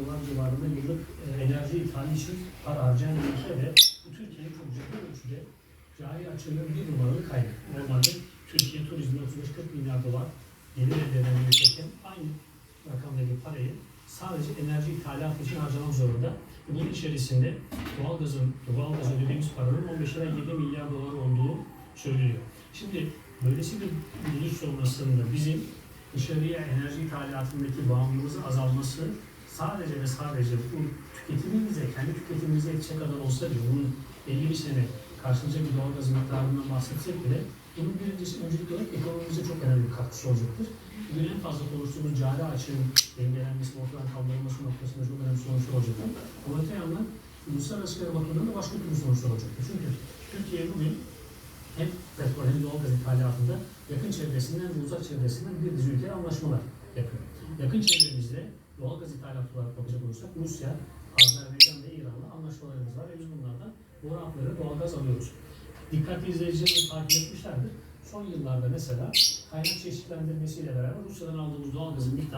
dolar civarında yıllık e, enerji ithali için para harcayan bir ülke ve bu Türkiye'nin çok ciddi ölçüde cari açığının bir numaralı kaynağı. Normalde Türkiye turizmde 35-40 milyar dolar gelir elde eden bir ülkeyken aynı rakamdaki parayı sadece enerji ithalatı için harcamak zorunda. Bunun içerisinde doğalgazın, doğalgaz ödediğimiz paranın 15 ila 7 milyar dolar olduğu söyleniyor. Şimdi böylesi bir buluş sonrasında bizim dışarıya enerji ithalatındaki bağımlılığımızın azalması sadece ve sadece bu tüketimimize, kendi tüketimimize yetecek kadar olsa bile bunun 50 bir sene karşılayacak bir doğalgaz miktarından bahsetsek bile bunun birincisi öncelikli olarak ekonomimize çok önemli bir katkısı olacaktır. Bugün en fazla konuştuğumuz cari açığın dengelenmesi, ortadan kaldırılması noktasında çok önemli sonuçlar olacaktır. Ama öte yandan uluslararası bir bakımdan da başka türlü sonuçlar olacaktır. Çünkü Türkiye bugün hem petrol hem doğalgaz ithalatında yakın çevresinden ve uzak çevresinden bir dizi ülkeyle anlaşmalar yapıyor. Yakın çevremizde doğalgaz ithalatı olarak bakacak olursak Rusya, Azerbaycan ve İran'la anlaşmalarımız var ve biz bunlardan boru hatları doğalgaz alıyoruz. Dikkatli izleyicilerimiz takip etmişlerdir. Son yıllarda mesela kaynak çeşitlendirmesiyle beraber Rusya'dan aldığımız doğalgazın miktarı